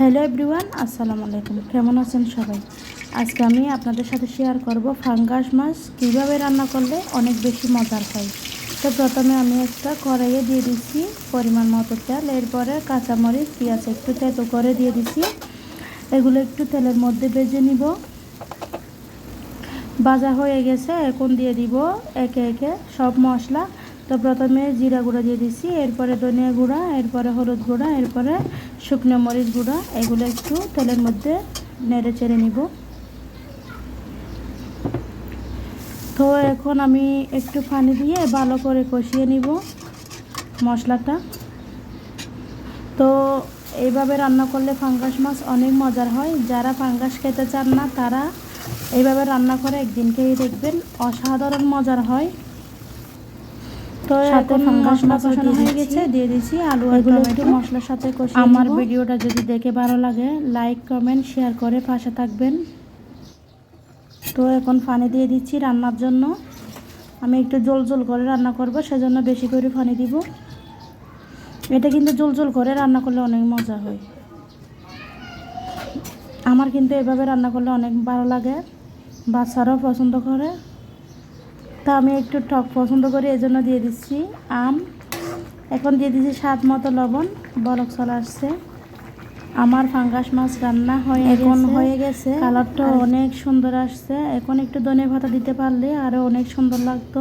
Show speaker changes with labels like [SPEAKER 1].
[SPEAKER 1] Hello everyone, আসসালামু আলাইকুম। কেমন আছেন সবাই? আজকে আমি আপনাদের সাথে শেয়ার করব ফাঙ্গাস মাছ কীভাবে রান্না করলে অনেক বেশি মজার হয়। তো প্রথমে আমি একটা কড়াইয়ে দিয়ে দিচ্ছি পরিমাণ মতো তেল, এরপরে কাঁচামরিচ, পেঁয়াজ একটু তেতো করে দিয়ে দিচ্ছি। এগুলো একটু তেলের মধ্যে বেজে নিব। ভাজা হয়ে গেছে, এখন দিয়ে দিব একে একে সব মশলা। তো প্রথমে জিরা গুঁড়া দিয়ে দিচ্ছি এরপরে ধনিয়া গুঁড়া, এরপরে হলুদ গুঁড়া, এরপরে শুকনো মরিচ গুঁড়া, এগুলো একটু তেলের মধ্যে নেড়ে চেড়ে নিব। তো এখন আমি একটু পানি দিয়ে ভালো করে কষিয়ে নিব মশলাটা। তো এইভাবে রান্না করলে ফাঙ্গাস মাছ অনেক মজার হয়। যারা ফাঙ্গাস খেতে চান না, তারা এইভাবে রান্না করে একদিন খেয়ে দেখবেন, অসাধারণ মজার হয়। তো
[SPEAKER 2] সাথে
[SPEAKER 1] মশলা কষানো
[SPEAKER 2] দিয়ে
[SPEAKER 1] হয়ে। গেছে। দিয়ে দিচ্ছি আলু আর
[SPEAKER 2] একটু
[SPEAKER 1] মশলার সাথে কষিয়ে
[SPEAKER 2] আমার। ভিডিওটা যদি দেখে ভালো লাগে
[SPEAKER 1] লাইক কমেন্ট শেয়ার করে পাশে থাকবেন। তো এখন পানি দিয়ে দিচ্ছি রান্নার জন্য। আমি একটু জল জল করে রান্না করব সেজন্য বেশি করে পানি দিব। এটা কিন্তু জল জল করে রান্না করলে অনেক মজা হয়। আমার কিন্তু এভাবে রান্না করলে অনেক ভালো লাগে। বাচ্চারাও পছন্দ করে। তা আমি একটু টক পছন্দ করি এজন্য দিয়ে দিচ্ছি আম। এখন দিয়ে দিচ্ছি স্বাদ মতো লবণ বরফ চলে আসছে। আমার ফাঙ্গাস মাছ রান্না হয়ে
[SPEAKER 2] এখন হয়ে গেছে।
[SPEAKER 1] কালারটা অনেক সুন্দর আসছে। এখন একটু ধনে ভাতা দিতে পারলে আরও অনেক সুন্দর লাগতো।